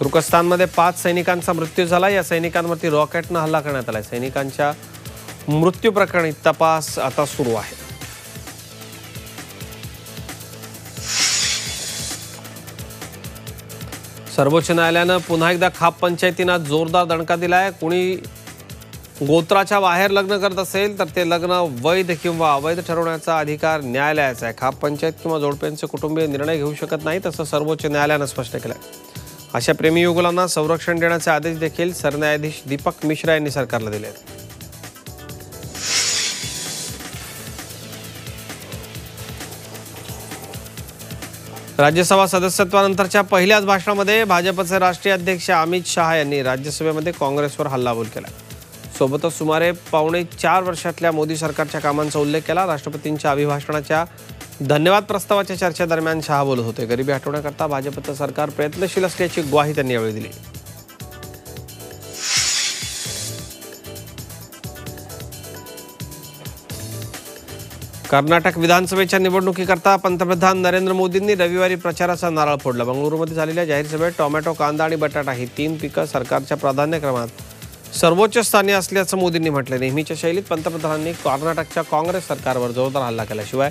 तुर्कस्तानमध्ये पाच सैनिकांचा मृत्यू झाला. या सैनिकांवरती रॉकेटनं हल्ला करण्यात आला सैनिकांच्या मृत्यू प्रकरणी तपास आता सुरू आहे. सर्वोच्च न्यायालयानं पुन्हा एकदा खाप पंचायतींना जोरदार दणका दिलाय. कुणी गोत्राच्या बाहेर लग्न करत असेल तर ते लग्न वैध किंवा अवैध ठरवण्याचा अधिकार न्यायालयाचा आहे. खाप पंचायत किंवा जोडप्यांचे कुटुंबीय निर्णय घेऊ शकत नाही तसं सर्वोच्च न्यायालयानं स्पष्ट केलं अशा प्रेमी युगुलांना संरक्षण देण्याचे आदेश देखील सरन्यायाधीश दीपक मिश्रा यांनी सरकारला दिले आहेत राज्यसभा सदस्यत्वानंतरच्या पहिल्याच भाषणामध्ये भाजपचे राष्ट्रीय अध्यक्ष अमित शहा यांनी राज्यसभेमध्ये काँग्रेसवर हल्लाबोल केला. सोबतच सुमारे पावणे चार वर्षातल्या मोदी सरकारच्या कामांचा उल्लेख केला. राष्ट्रपतींच्या अभिभाषणाच्या धन्यवाद प्रस्तावाच्या चर्चेदरम्यान शहा बोलत होते. गरिबी हटवण्याकरता भाजपचं सरकार प्रयत्नशील असल्याची ग्वाही त्यांनी यावेळी दिली. कर्नाटक विधानसभेच्या निवडणुकीकरता पंतप्रधान नरेंद्र मोदींनी रविवारी प्रचाराचा नारळ फोडला. बंगळुरूमध्ये झालेल्या जाहीर सभेत टोमॅटो कांदा आणि बटाटा ही तीन पिकं सरकारच्या प्राधान्यक्रमात सर्वोच्च स्थानी असल्याचं मोदींनी म्हटलं नेहमीच्या शैलीत पंतप्रधानांनी कर्नाटकच्या काँग्रेस सरकारवर जोरदार हल्ला केल्याशिवाय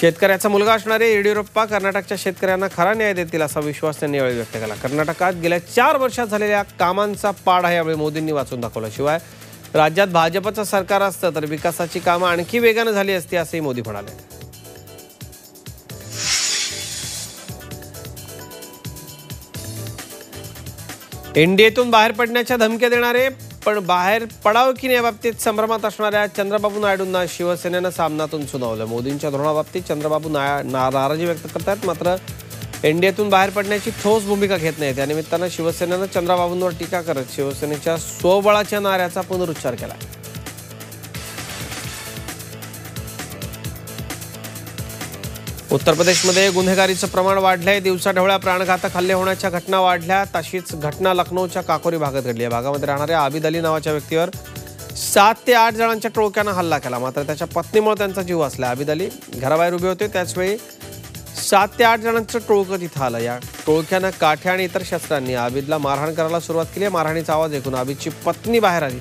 शेतकऱ्याचा मुलगा असणारे येडियुरप्पा कर्नाटकच्या शेतकऱ्यांना खरा न्याय देतील असा विश्वास त्यांनी यावेळी व्यक्त केला. कर्नाटकात गेल्या चार वर्षात झालेल्या कामांचा पाढा यावेळी मोदींनी वाचून दाखवला शिवाय राज्यात भाजपचं सरकार असतं तर विकासाची कामं आणखी वेगानं झाली असती असंही मोदी म्हणाले. एनडीएतून बाहेर पडण्याच्या धमक्या देणारे पण बाहेर पडावं की नाही याबाबतीत संभ्रमात असणाऱ्या चंद्रबाबू नायडूंना शिवसेनेनं सामनातून सुनावलं. मोदींच्या धोरणाबाबतीत चंद्रबाबू नाय ना- नाराजी व्यक्त करतात मात्र एनडीएतून बाहेर पडण्याची ठोस भूमिका घेत नाहीत. त्यानिमित्तानं शिवसेनेनं चंद्रबाबूंवर टीका करत शिवसेनेच्या स्वबळाच्या नाऱ्याचा पुनरुच्चार केला. उत्तर प्रदेशमध्ये गुन्हेगारीचं प्रमाण वाढलंय. दिवसाढवळ्या प्राणघातक हल्ले होण्याच्या घटना वाढल्या. तशीच घटना लखनौच्या काकोरी भागात घडली. आहे भागामध्ये राहणाऱ्या आबिद अली नावाच्या व्यक्तीवर सात ते आठ जणांच्या टोळक्यानं हल्ला केला. मात्र त्याच्या पत्नीमुळे त्यांचा जीव वाचला. आबिद अली घराबाहेर उभे होते. त्याचवेळी सात ते आठ जणांचं टोळकं तिथं आलं. या टोळक्यानं काठ्या आणि इतर शस्त्रांनी आबिदला मारहाण करायला सुरुवात केली. मारहाणीचा आवाज ऐकून आबिदची पत्नी बाहेर आली.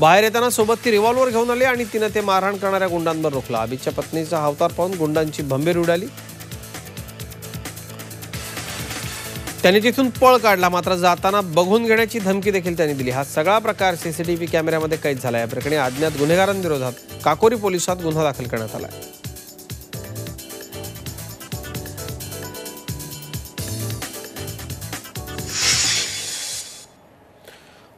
बाहेर येताना सोबत ती रिव्हॉल्वर घेऊन आली आणि तिनं ते मारहाण करणाऱ्या गुंडांवर रोखला. आबिदच्या पत्नीचा हावतार पाहून गुंडांची भंबीर उडाली. त्यांनी तिथून पळ काढला मात्र जाताना बघून घेण्याची धमकी देखील त्यांनी दिली. हा सगळा प्रकार सीसीटीव्ही कॅमेऱ्यामध्ये कैद झाला. या प्रकरणी अज्ञात गुन्हेगारांविरोधात काकोरी पोलिसात गुन्हा दाखल करण्यात आला आहे.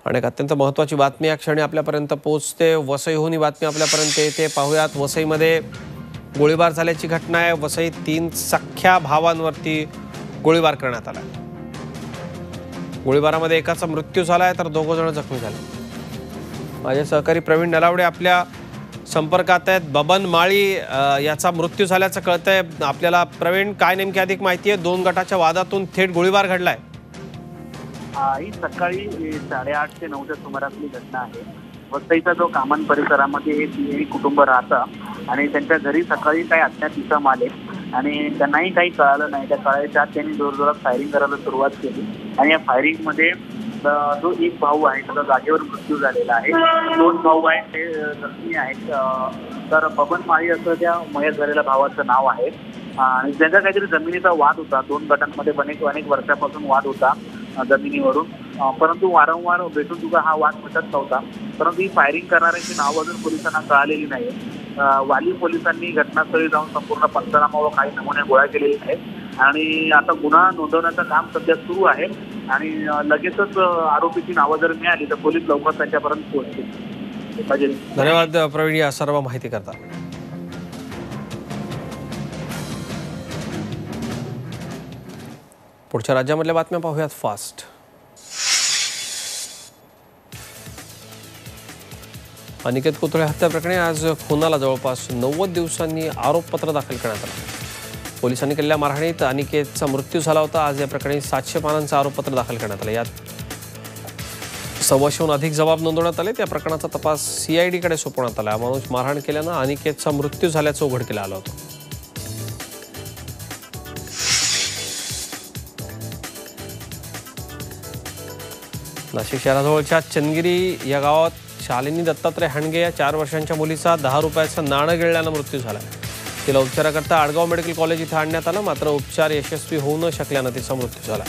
आणि एक अत्यंत महत्त्वाची बातमी या क्षणी आपल्यापर्यंत पोहोचते. वसईहून ही बातमी आपल्यापर्यंत येते. पाहूयात वसईमध्ये गोळीबार झाल्याची घटना आहे. वसईत तीन सख्ख्या भावांवरती गोळीबार करण्यात आला. गोळीबारामध्ये एकाचा मृत्यू झाला आहे तर दोघं जण जखमी झाले. माझे सहकारी प्रवीण नलावडे आपल्या संपर्कात आहेत. बबन माळी याचा मृत्यू झाल्याचं कळतंय. आपल्याला प्रवीण काय नेमकी अधिक माहिती आहे? दोन गटाच्या वादातून थेट गोळीबार घडलाय. ही सकाळी साडेआठ ते नऊच्या सुमारातली घटना आहे. वसईचा जो कामन परिसरामध्ये हे तिन्ही कुटुंब राहतं आणि त्यांच्या घरी सकाळी काही अज्ञात इसम आले आणि त्यांनाही काही कळालं नाही. त्या कळायच्या आत त्यांनी जोरजोरात फायरिंग करायला सुरुवात केली आणि या फायरिंगमध्ये जो एक भाऊ आहे त्याचा जागेवर मृत्यू झालेला आहे. दोन भाऊ आहेत ते जखमी आहेत. तर बबन माळी असं त्या मयत झालेल्या भावाचं नाव आहे. आणि त्यांचा काहीतरी जमिनीचा वाद होता दोन गटांमध्ये अनेक अनेक वर्षापासून वाद होता. जमिनीवरून. परंतु वारंवार भेटून तुझा हा वाद मिटत नव्हता. परंतु ही फायरिंग करणाऱ्यांची नाव अजून पोलिसांना कळालेली नाही वाली पोलिसांनी घटनास्थळी जाऊन संपूर्ण पंचनामा व काही नमुने गोळा केलेले आहेत. आणि आता गुन्हा नोंदवण्याचं काम सध्या सुरू आहे. आणि लगेचच आरोपीची नावं जर मिळाली तर पोलीस लवकर त्यांच्यापर्यंत पोहोचतील. धन्यवाद. प्रवीण या सर्व माहिती करता. पुढच्या राज्यामधल्या बातम्या पाहूयात फास्ट अनिकेत कोथळे हत्या प्रकरणी आज खुनाला जवळपास नव्वद दिवसांनी आरोपपत्र दाखल करण्यात आलं. पोलिसांनी केलेल्या मारहाणीत अनिकेतचा मृत्यू झाला होता. आज या प्रकरणी सातशे पानांचं आरोपपत्र दाखल करण्यात आलं. यात सव्वाशेहून अधिक जबाब नोंदवण्यात आले त्या प्रकरणाचा तपास सीआयडीकडे सोपवण्यात आला. माणूस मारहाण केल्यानं अनिकेतचा मृत्यू झाल्याचं उघडकीला आलं होतं. नाशिक शहराजवळच्या चंदगिरी या गावात शालिनी दत्तात्रय हाणगे या चार वर्षांच्या मुलीचा दहा रुपयाचं नाणं गिळल्यानं मृत्यू झाला. तिला उपचाराकरता आडगाव मेडिकल कॉलेज इथं आणण्यात आलं मात्र उपचार यशस्वी होऊ न शकल्यानं तिचा मृत्यू झाला.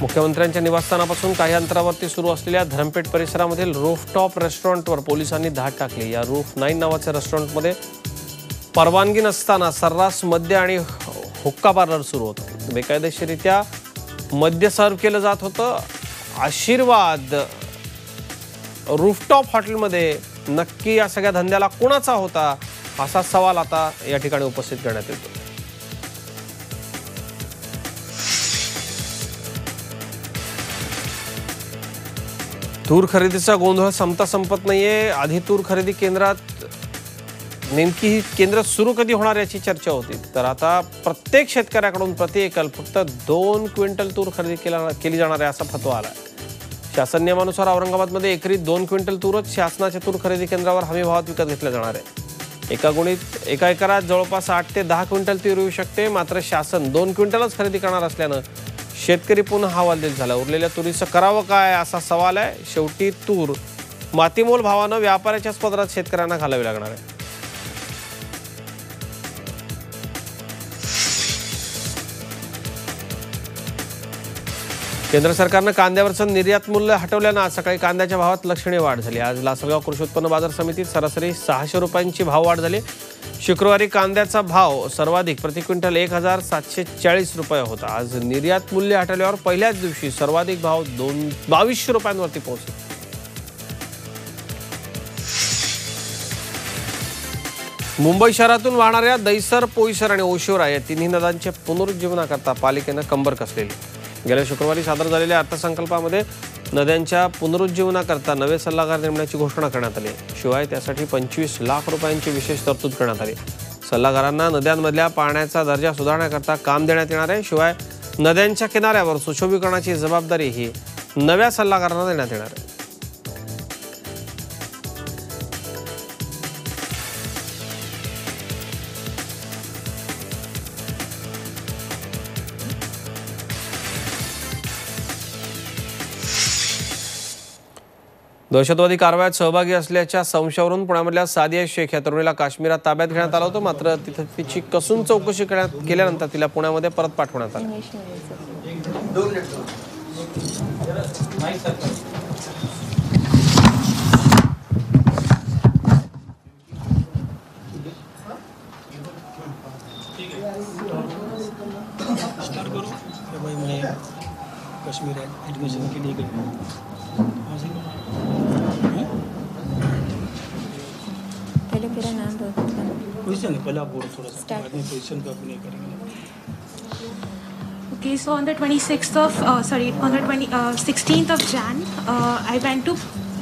मुख्यमंत्र्यांच्या निवासस्थानापासून काही अंतरावरती सुरू असलेल्या धरमपेठ परिसरामधील रूफटॉप रेस्टॉरंटवर पोलिसांनी धाड टाकली. या रूफ नाईन नावाच्या रेस्टॉरंटमध्ये परवानगी नसताना सर्रास मद्य आणि हुक्का पार्लर सुरू होतं. बेकायदेशीरित्या मद्य सर्व केलं जात होतं. आशीर्वाद रूफटॉप हॉटेलमध्ये नक्की या सगळ्या धंद्याला कोणाचा होता असा सवाल आता या ठिकाणी उपस्थित करण्यात येतो तूर खरेदीचा गोंधळ संपता संपत नाहीये. आधी तूर खरेदी केंद्रात नेमकी ही केंद्र सुरू कधी होणार याची चर्चा होती. तर आता प्रत्येक शेतकऱ्याकडून प्रति एकल फक्त दोन क्विंटल तूर खरेदी केला केली जाणार आहे असा फतवा आला शासन नियमानुसार औरंगाबादमध्ये एकरी दोन क्विंटल तूरच शासनाच्या तूर खरेदी केंद्रावर हमी भावात विकत घेतल्या जाणार आहे. एका गुणीत एका एकरात जवळपास आठ ते दहा क्विंटल तूर येऊ शकते मात्र शासन दोन क्विंटलच खरेदी करणार असल्यानं शेतकरी पुन्हा हवालदिल झाला. उरलेल्या तुरीचं करावं काय असा सवाल आहे. शेवटी तूर मातीमोल भावानं व्यापाऱ्याच्याच पदरात शेतकऱ्यांना घालावी लागणार आहे. केंद्र सरकारनं कांद्यावरचं निर्यात मूल्य हटवल्यानं आज सकाळी कांद्याच्या भावात लक्षणीय वाढ झाली. आज लासलगाव कृषी उत्पन्न बाजार समितीत सरासरी सहाशे रुपयांची भाव वाढ झाली. शुक्रवारी कांद्याचा भाव सर्वाधिक प्रति क्विंटल एक हजार सातशे चाळीस रुपये होता. आज निर्यात मूल्य हटवल्यावर पहिल्याच दिवशी सर्वाधिक भाव दोन बावीसशे रुपयांवरती पोहोचले. मुंबई शहरातून वाहणाऱ्या दैसर पोईसर आणि ओशिवरा या तिन्ही नद्यांच्या पुनरुज्जीवनाकरता पालिकेनं कंबर कसलेली. गेल्या शुक्रवारी सादर झालेल्या अर्थसंकल्पामध्ये नद्यांच्या पुनरुज्जीवनाकरता नवे सल्लागार नेमण्याची घोषणा करण्यात आली. शिवाय त्यासाठी पंचवीस लाख रुपयांची विशेष तरतूद करण्यात आली. सल्लागारांना नद्यांमधल्या पाण्याचा दर्जा सुधारण्याकरता काम देण्यात येणार आहे. शिवाय नद्यांच्या किनाऱ्यावर सुशोभीकरणाची जबाबदारी ही नव्या सल्लागारांना देण्यात येणार आहे. दहशतवादी कारवायात सहभागी असल्याच्या संशयावरून पुण्यामधल्या सादिया शेख या तरुणीला काश्मीरात ताब्यात घेण्यात आलं होतं. मात्र तिथं तिची कसून चौकशी करण्यात केल्यानंतर तिला पुण्यामध्ये परत पाठवण्यात आलं. स्टार्ट करो. कि के लिए हाँ सही है? पहले तेरा नाम बोल पोजीशन है पहले आप बोलो थोड़ा सा. बाद में पोजीशन का भी नहीं करेंगे Okay, so on the 26th of, uh, sorry, on the 20, uh, 16th of Jan, uh, I went to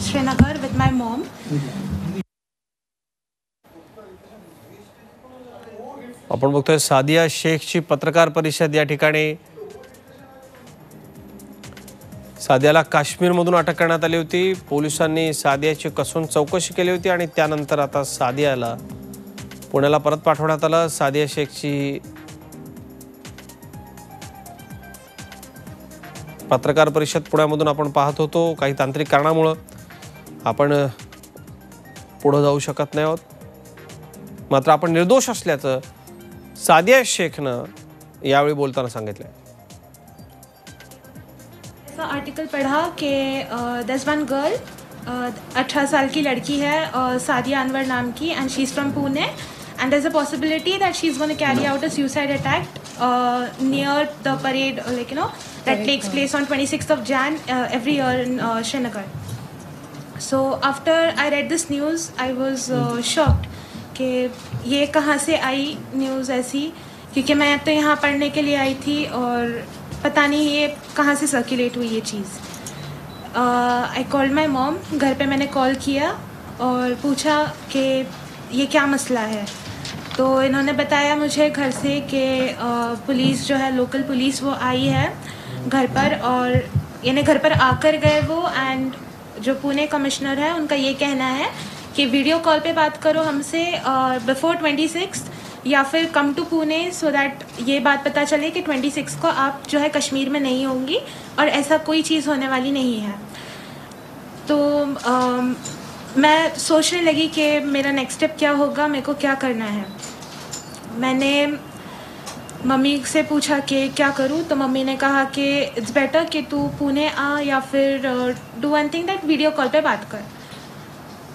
Srinagar with my mom. आपण बघतोय सादिया शेखची पत्रकार परिषद या ठिकाणी सादियाला काश्मीरमधून अटक करण्यात आली होती पोलिसांनी सादियाची कसून चौकशी केली होती आणि त्यानंतर आता सादियाला पुण्याला परत पाठवण्यात आलं. सादिया शेखची पत्रकार परिषद पुण्यामधून आपण पाहत होतो. काही तांत्रिक कारणामुळं आपण पुढं जाऊ शकत नाही आहोत. मात्र आपण निर्दोष असल्याचं सादिया शेखनं यावेळी बोलताना सांगितलंय. आर्टिकल पढ़ा कि दस वन गर्ल अठारह साल की लड़की है सादिया अनवर नाम की and she is from Pune and there's a possibility that she's going to carry out a suicide attack uh, near the parade uh, like you know that takes place on 26th of jan uh, every year in uh, srinagar so after i read this news i was uh, shocked कि ये कहाँ से I news ऐसी क्योंकि मैं तो यहाँ पढ़ने के लिए आई थी और पता नहीं ये कहाँ से सर्कुलेट हुई ये चीज़ आई कॉल माई मॉम घर पे मैंने कॉल किया और पूछा कि ये क्या मसला है तो इन्होंने बताया मुझे घर से कि पुलिस जो है लोकल पुलिस वो आई है घर पर और यानी घर पर आकर गए वो एंड जो पुणे कमिश्नर है उनका ये कहना है कि वीडियो कॉल पे बात करो हमसे और बिफोर ट्वेंटी सिक्स या फिर come to Pune so that ये बात पता चले कि 26 को आप जो है कश्मीर में नहीं होंगी और ऐसा कोई चीज़ होने वाली नहीं है। तो अम, मैं सोचने लगी कि मेरा नेक्स्ट स्टेप क्या होगा, मेरे को क्या करना है। मैंने मम्मी से पूछा कि क्या करूँ तो मम्मी ने कहा कि इट्स बेटर कि तू पुणे आ या फिर do one thing that video call पे बात कर।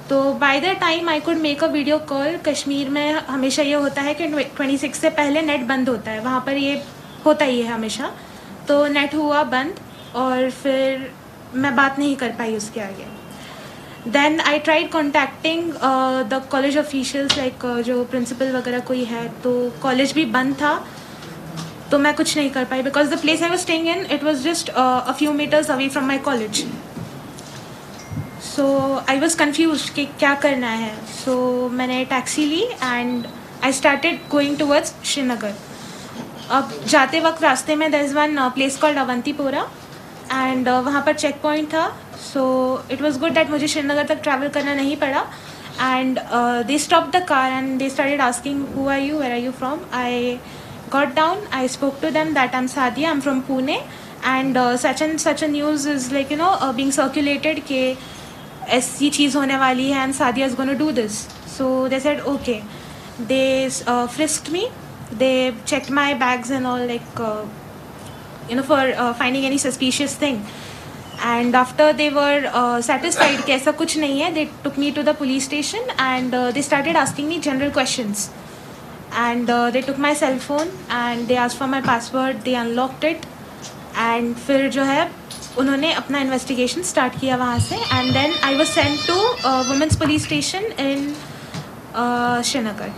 तो by the time I could make a video call Kashmir में हमेशा ये होता है कि ट्वेंटी सिक्स से पहले नेट बंद होता है। वहाँ पर ये होता ही है हमेशा। तो नेट हुआ बंद और फिर मैं बात नहीं कर पाई उसके आगे। Then I tried contacting the college officials like जो प्रिंसिपल वगैरह कोई है तो कॉलेज भी बंद था तो मैं कुछ नहीं कर पाई because the place I was staying in it was just a few metres away from my college so I was confuse कि क्या करना है। सो so, मैंने taxi Lee and I started going towards Srinagar अब जाते वक्त रास्ते में there is one place called Awantipora and वहाँ पर चेक पॉइंट था। So it was good that मुझे श्रीनगर तक ट्रैवल करना नहीं पड़ा and they stopped the car and they started asking who are you where are you from i got down i spoke to them that i'm sadia i'm from pune and uh, such and such a news is like you know uh, being circulated कि ऐसी चीज़ होने वाली है and sadia is going to do this so they said okay they uh, frisked me they checked my bags and all like uh, you know for uh, finding any suspicious thing and after they were satisfied कि ऐसा कुछ नहीं है they took me to the police station and they started asking me general question and they took my cell phone and they आज for my password they unlocked it and फिर जो है उन्होंने अपना इन्वेस्टिगेशन स्टार्ट किया वहाँ से. And then I was send to women's police station in Srinagar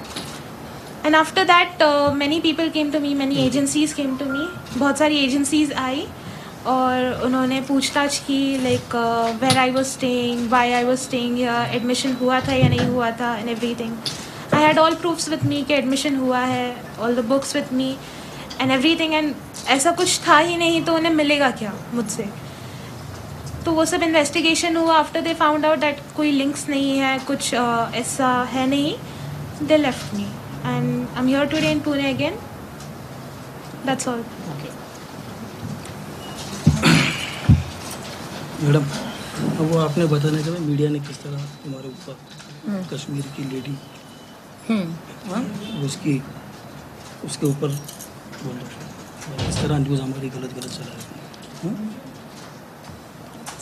and after that many people came to me many agencies came to me बहुत सारी agencies आई. और उन्होंने पूछताछ की like where I was staying why I was staying admission हुआ था या नहीं हुआ था and everything I had all proofs with me कि एडमिशन हुआ है all the books with me and everything end ऐसा कुछ था ही नहीं तो उन्हें मिलेगा क्या मुझसे? तो वो सब इन्वेस्टिगेशन हुआ after they found out that कोई लिंक्स नहीं है कुछ uh, ऐसा है नहीं they left me and I am here today in Pune again that's all madam अब वो आपने बताने का मीडिया ने किस तरह हमारे ऊपर कश्मीर की लेडी हाँ, उसकी उसके ऊपर बोलो इस तरह न्यूज़ हमारी गलत गलत चला है। हाँ?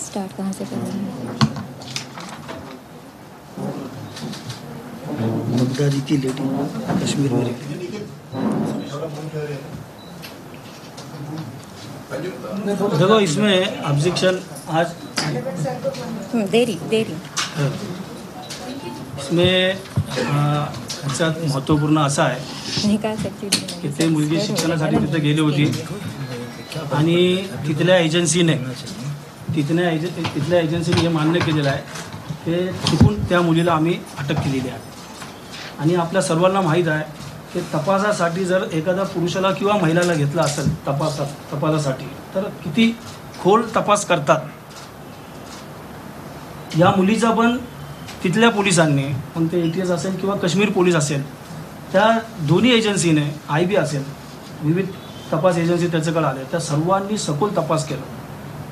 स्टार्ट कहाँ से कर रहे हैं? बगदादी की लेडी कश्मीर में है देखो इसमें ऑब्जेक्शन आज देरी देरी. इसमें ह्याच्यात महत्त्वपूर्ण असं आहे की ते मुलगी शिक्षणासाठी तिथं गेली होती आणि तिथल्या एजन्सीने तिथल्या एज तिथल्या एजन्सीने हे मान्य केलेलं आहे ते चुकून त्या मुलीला आम्ही अटक केलेली आहे. आणि आपल्या सर्वांना माहीत आहे ते तपासासाठी जर एखाद्या पुरुषाला किंवा महिलाला घेतला असेल तपासा तपासासाठी तर किती खोल तपास करतात? या मुलीचा पण तिथल्या पोलिसांनी पण ते ए टी एस असेल किंवा काश्मीर पोलीस असेल त्या दोन्ही एजन्सीने आय बी असेल विविध तपास एजन्सी त्याच्याकडे आल्या त्या सर्वांनी सखोल तपास केला.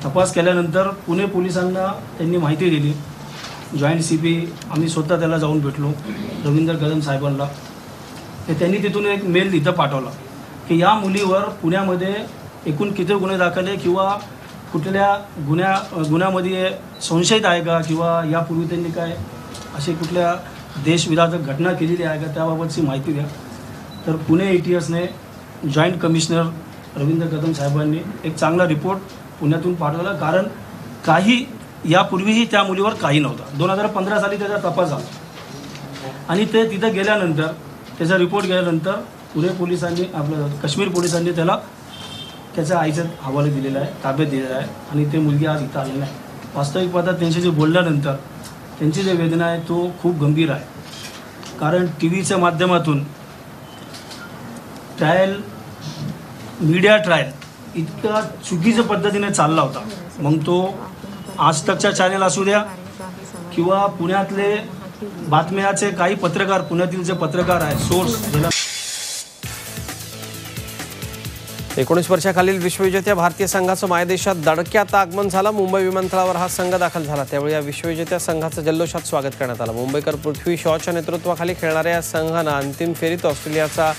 तपास केल्यानंतर पुणे पोलिसांना त्यांनी माहिती दिली. जॉईंट सी पी आम्ही स्वतः त्याला जाऊन भेटलो. रवींद्र कदम साहेबांना. तर त्यांनी तिथून एक मेल इथं पाठवला की या मुलीवर पुण्यामध्ये एकूण किती गुन्हे दाखल आहे किंवा कुठल्या गुन्ह्या गुन्ह्यामध्ये संशयित आहे का किंवा यापूर्वी त्यांनी काय अशी कुठल्या देशविरोधक घटना केलेली आहे का त्याबाबतची माहिती द्या. तर पुणे ए टी एसने जॉईंट कमिशनर रवींद्र कदम साहेबांनी एक चांगला रिपोर्ट पुण्यातून पाठवला कारण काही यापूर्वीही त्या मुलीवर काही नव्हतं. दोन हजार पंधरा साली त्याचा तपास झाला. आणि ते तिथं गेल्यानंतर त्याचा रिपोर्ट गेल्यानंतर पुणे पोलिसांनी आपलं काश्मीर पोलिसांनी त्याला त्याच्या आईचा हवाले दिलेला आहे ताब्यात दिलेला आहे आणि ते मुलगी आज इथं आलेली आहे वास्तविक पाहता त्यांच्याशी बोलल्यानंतर त्यांची जी वेदना आहे तो खूप गंभीर आहे. कारण टी व्हीच्या माध्यमातून ट्रायल मीडिया ट्रायल इतका चुकीच्या पद्धतीने चालला होता. मग तो आज तकच्या चॅनेल असू द्या किंवा पुण्यातले बातम्याचे काही पत्रकार पुण्यातील जे पत्रकार आहेत सोर्स एकोणीस वर्षाखालील विश्वविजेत्या भारतीय संघाचं मायदेशात दडक्यात आगमन झालं. मुंबई विमानतळावर हा संघ दाखल झाला. त्यावेळी या विश्वविजेत्या संघाचं जल्लोषात स्वागत करण्यात आलं. मुंबईकर पृथ्वी शॉच्या नेतृत्वाखाली खेळणाऱ्या या संघानं अंतिम फेरीत ऑस्ट्रेलियाचा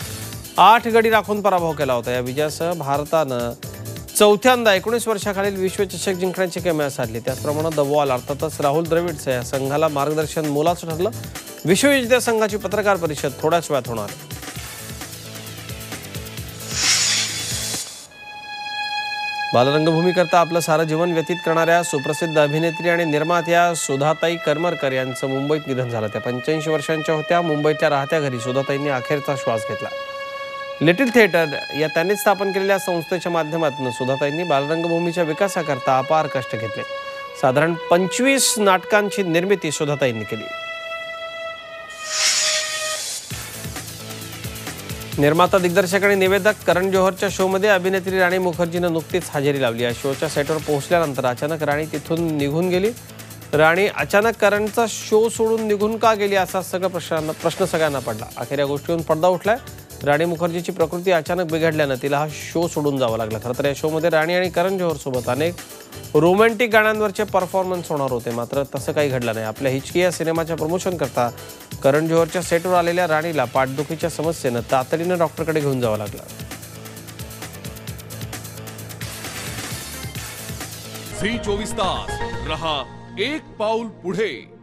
आठ गडी राखून पराभव केला होता. या विजयासह भारतानं चौथ्यांदा एकोणीस वर्षाखालील विश्वचषक जिंकण्याची किमया साधली. त्याचप्रमाणे द वॉल अर्थातच राहुल द्रविडचं या संघाला मार्गदर्शन मोलाचं ठरलं. विश्वविजेत्या संघाची पत्रकार परिषद थोड्याच वेळात होणार. बालरंगभूमीकरता आपलं सारं जीवन व्यतीत करणाऱ्या सुप्रसिद्ध अभिनेत्री आणि निर्मात्या सुधाताई करमरकर यांचं मुंबईत निधन झालं. त्या पंच्याऐंशी वर्षांच्या होत्या. मुंबईतल्या राहत्या घरी सुधाताईंनी अखेरचा श्वास घेतला. लिटिल थिएटर या त्यांनी स्थापन केलेल्या संस्थेच्या माध्यमातून सुधाताईंनी बालरंगभूमीच्या विकासाकरता अपार कष्ट घेतले. साधारण पंचवीस नाटकांची निर्मिती सुधाताईंनी केली. निर्माता दिग्दर्शक आणि निवेदक करण जोहरच्या शोमध्ये अभिनेत्री राणी मुखर्जीनं नुकतीच हजेरी लावली. या शोच्या सेटवर पोहोचल्यानंतर अचानक राणी तिथून निघून गेली. राणी अचानक करणचा शो सोडून निघून का गेली असा सगळं प्रश्न प्रश्न सगळ्यांना पडला. अखेर या गोष्टीवरून पडदा उठलाय. राणी मुखर्जीची प्रकृती अचानक बिघडल्यानं तिला हा शो सोडून जावा लागला. खरं तर या शोमध्ये राणी आणि करण जोहरसोबत अनेक रोमॅन्टिक गाण्यांवरचे परफॉर्मन्स होणार होते. मात्र तसं काही घडलं नाही. आपल्या हिचकी या सिनेमाच्या प्रमोशन करता करण जोहरच्या सेटवर आलेल्या राणीला पाठदुखीच्या समस्येनं तातडीनं डॉक्टरकडे घेऊन जावं लागलं. झी चोवीस तास. रहा एक पाऊल पुढे.